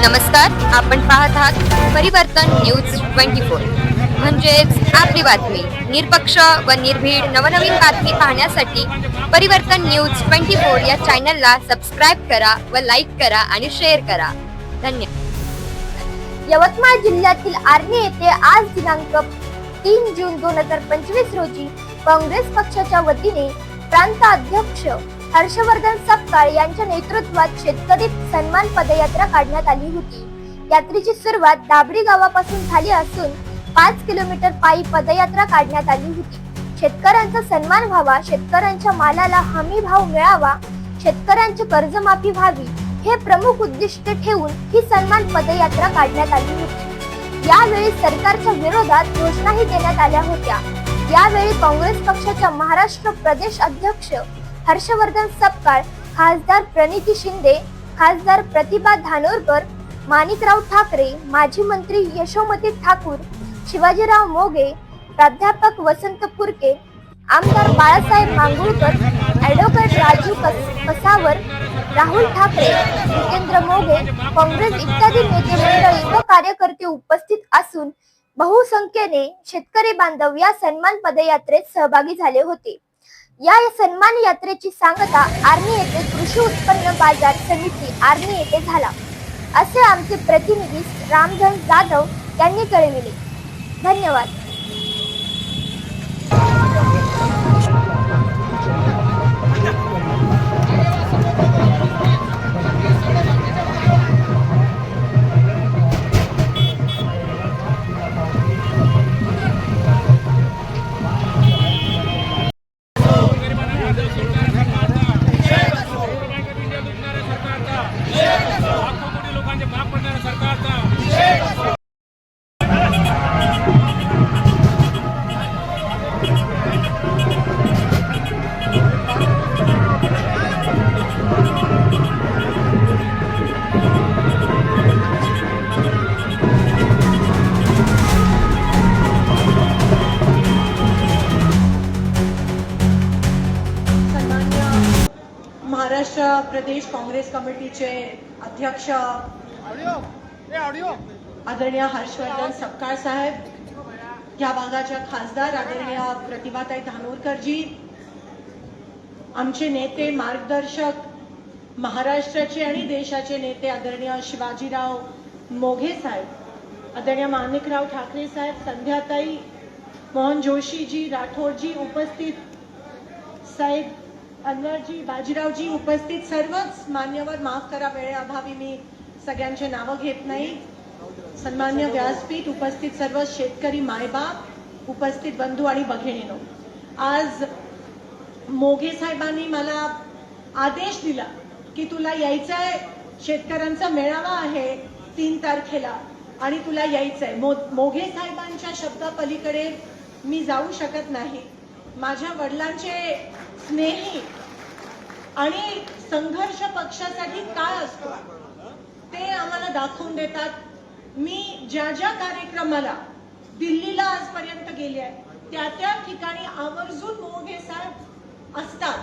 नमस्कार आपण पाहत आहात परिवर्तन न्यूज ट्वेंटी फोर. म्हणजेच आपली बातमी निरपक्ष व निर्भीड नवनवीन बातमी पाहण्यासाठी परिवर्तन न्यूज ट्वेंटी फोर या चॅनलला सबस्क्राईब करा व लाईक करा आणि शेअर करा. धन्यवाद. यवतमाळ जिल्ह्यातील आर्णी येथे आज दिनांक तीन जून दोन हजार पंचवीस रोजी काँग्रेस पक्षाच्या वतीने प्रांत अध्यक्ष हर्षवर्धन सपकाळ यांच्या नेतृत्वात शेतकरी सन्मान पदयात्रा काढण्यात आली होती. यात्रेची सुरुवात दाबडी गावापासून झाली असून पाच किलोमीटर पायी पदयात्रा काढण्यात आली होती. शेतकऱ्यांचा सन्मान व्हावा शेतकऱ्यांच्या मालाला हमी भाव मिळावा शेतकऱ्यांची कर्जमाफी व्हावी हे प्रमुख उद्दिष्ट ठेवून ही सन्मान पदयात्रा काढण्यात आली होती. यावेळी सरकारच्या विरोधात घोषणाही देण्यात आल्या होत्या. यावेळी काँग्रेस पक्षाच्या महाराष्ट्र प्रदेश अध्यक्ष हर्षवर्धन सपकाळ खासदार प्रणिती शिंदे खासदार प्रतिभा धानोरकर माणिकराव ठाकरे माजी मंत्री यशोमती ठाकूर शिवाजीराव मोगे प्राध्यापक वसंत पुरके आमदार बाळासाहेब मांगुळकर ऍडव्होकेट राजू कसावर राहुल ठाकरे जितेंद्र मोगे काँग्रेस इत्यादी नेते मंडळी व कार्यकर्ते उपस्थित असून बहुसंख्येने शेतकरी बांधव या सन्मान पदयात्रेत सहभागी झाले होते. या सन्मान यात्रेची सांगता आर्मी येथे कृषी उत्पन्न बाजार समिती आर्मी येथे झाला. असे आमचे प्रतिनिधी रामधन जाधव यांनी कळविले. धन्यवाद. प्रदेश काँग्रेस कमिटीचे अध्यक्ष आदरणीय हर्षवर्धन सपकाळ साहेब या भागाच्या खासदार आदरणीय प्रतिभाताई धानोरकरजी आमचे नेते मार्गदर्शक महाराष्ट्राचे आणि देशाचे नेते आदरणीय शिवाजीराव मोघे साहेब आदरणीय माणिकराव ठाकरे साहेब संध्याताई मोहन जोशीजी राठोडजी उपस्थित साहेब अनवरजी बाजीरावजी उपस्थित सर्वच. मान्यवर माफ करा वेळेअभावी मी सगळ्यांचे नावं घेत नाही. सन्मान्य व्यासपीठ उपस्थित सर्व शेतकरी मायबाप उपस्थित बंधू आणि बघिणीनो आज मोघे साहेबांनी मला आदेश दिला की तुला यायचं आहे शेतकऱ्यांचा मेळावा आहे तीन तारखेला आणि तुला यायचं आहे मो मोघे साहेबांच्या शब्दापलीकडे मी जाऊ शकत नाही. माझ्या वडिलांचे स्नेही आणि संघर्ष पक्षासाठी काय असतो. ते आम्हाला दाखवून देतात. मी ज्या ज्या कार्यक्रमाला दिल्लीला आजपर्यंत गेले आहे त्या त्या ठिकाणी आवर्जून मोघे साहेब असतात.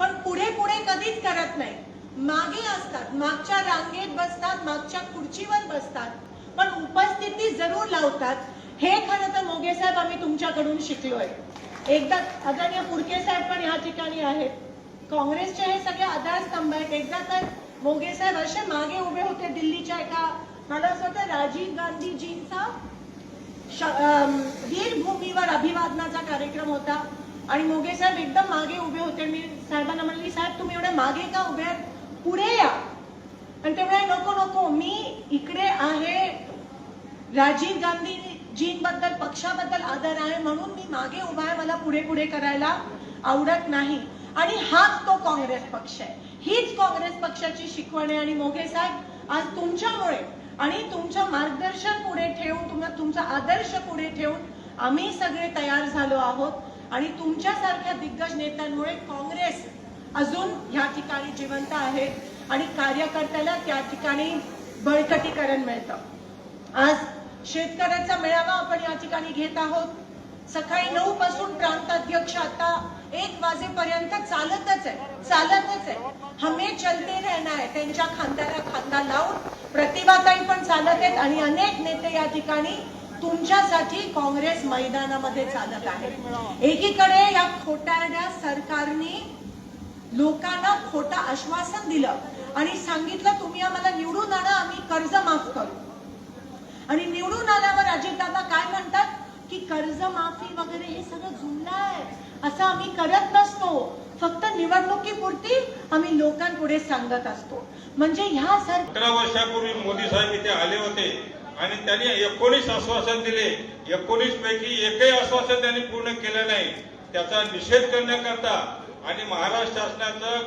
पण पुढे पुढे कधीच करत नाही. मागे असतात. मागच्या रांगेत बसतात मागच्या खुर्चीवर बसतात. पण उपस्थिती जरूर लावतात. हे खरं तर मोगे साहेब आम्ही तुमच्याकडून शिकलोय. एकदा आदरणीय पुडके साहेब पण या ठिकाणी आहेत. काँग्रेसचे हे सगळे आधारस्तंभ आहेत. एकदा तर मोगे साहेब असे मागे उभे होते दिल्लीच्या एका मला असं वाटतं राजीव गांधीजींचा वीरभूमीवर अभिवादनाचा कार्यक्रम होता. आणि मोगे साहेब एकदम मागे उभे होते. मी साहेबांना म्हणली साहेब तुम्ही एवढे मागे का उभे आहात? पुढे या. आणि ते म्हणाले नको नको. मी इकडे आहे. राजीव गांधी गांधीजींबद्दल पक्षाबद्दल आदर आहे म्हणून मी मागे उभा आहे. मला पुढे पुढे करायला आवडत नाही. आणि हाच तो काँग्रेस पक्ष आहे. हीच काँग्रेस पक्षाची शिकवण. आहे आणि मोघे साहेब आज तुमच्यामुळे आणि तुमचं मार्गदर्शन पुढे ठेवून तुम्हाला तुमचा आदर्श पुढे ठेवून आम्ही सगळे तयार झालो आहोत. आणि तुमच्यासारख्या दिग्गज नेत्यांमुळे काँग्रेस अजून ह्या ठिकाणी जिवंत आहे. आणि कार्यकर्त्याला त्या ठिकाणी बळकटीकरण मिळतं. आज शेतकऱ्याचा मेळावा आपण या ठिकाणी घेत आहोत. सकाळी नऊ पासून प्रांताध्यक्ष आता एक वाजेपर्यंत चालतच आहे चालतच आहे. हमे चलते रहना आहे. त्यांच्या खांद्याला खांदा लावून प्रतिभाताई पण चालत आहेत आणि अनेक नेते या ठिकाणी तुमच्यासाठी काँग्रेस मैदानामध्ये चालत आहे. एकीकडे या खोटारड्या सरकारने लोकांना खोटं आश्वासन दिलं आणि सांगितलं तुम्ही आम्हाला निवडून आणा आम्ही कर्ज माफ करू. आणि निवडून आल्यावर अजितदादा काय म्हणतात? की कर्ज माफी वगैरे हे सगळं जुळलं आहे असं आम्ही करत नसतो. फक्त निवडणुकीपुरती आम्ही लोकांपुढे सांगत असतो. म्हणजे ह्या सर अकरा वर्षापूर्वी मोदी साहेब इथे आले होते आणि त्यांनी एकोणीस आश्वासन दिले. एकोणीस पैकी एकही आश्वासन त्यांनी पूर्ण केलं नाही. त्याचा निषेध करण्याकरता आणि महाराष्ट्र शासनाचं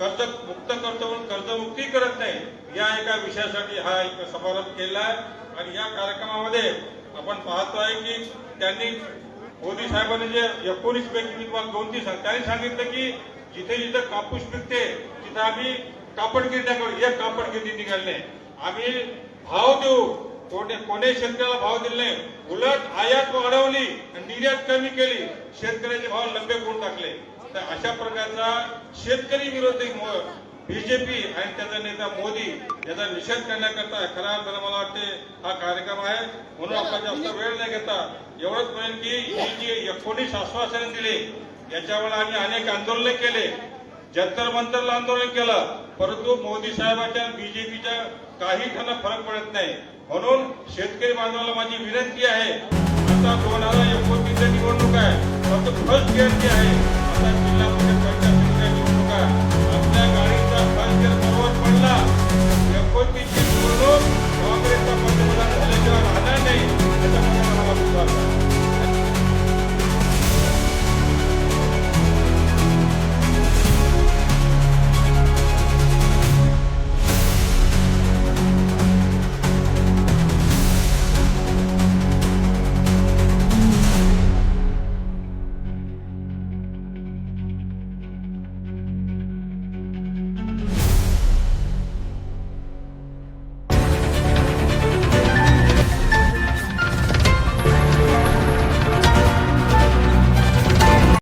कर्ज मुक्त करतो म्हणून कर्जमुक्ती करत नाही. या एका विषयासाठी हा एक समारंभ केला आहे आणि या कार्यक्रमामध्ये आपण पाहतो आहे की त्यांनी मोदी साहेबांनी जे एकोणीस पैकी मी तुम्हाला दोन तीन त्यांनी सांगितलं की जिथे जिथे कापूस पिकते तिथे आम्ही कापड गिरण्या करू. एक कापड गिरणी निघाले आम्ही भाव देऊ. कोणी कोणी शेतकऱ्याला भाव दिले नाही. उलट आयात वाढवली निर्यात कमी केली. शेतकऱ्याचे भाव लंबे करून टाकले. तर अशा प्रकारचा शेतकरी विरोधी बीजेपी आणि त्याचा नेता मोदी याचा निषेध करण्याकरता खऱ्या अर्थानं मला वाटते हा कार्यक्रम आहे. म्हणून आपला जास्त वेळ नाही घेता एवढंच म्हणेल की ही जी एकोणीस आश्वासनं दिली याच्यावर आम्ही अनेक आंदोलने केले. जंतर मंतरला आंदोलन केलं परंतु मोदी साहेबांच्या बीजेपीच्या काही त्यांना फरक पडत नाही. म्हणून शेतकरी बांधवाला माझी विनंती आहे आता दोन हजार एकोणतीसच्या निवडणूक आहे फक्त फर्स्ट गिअरची आहे.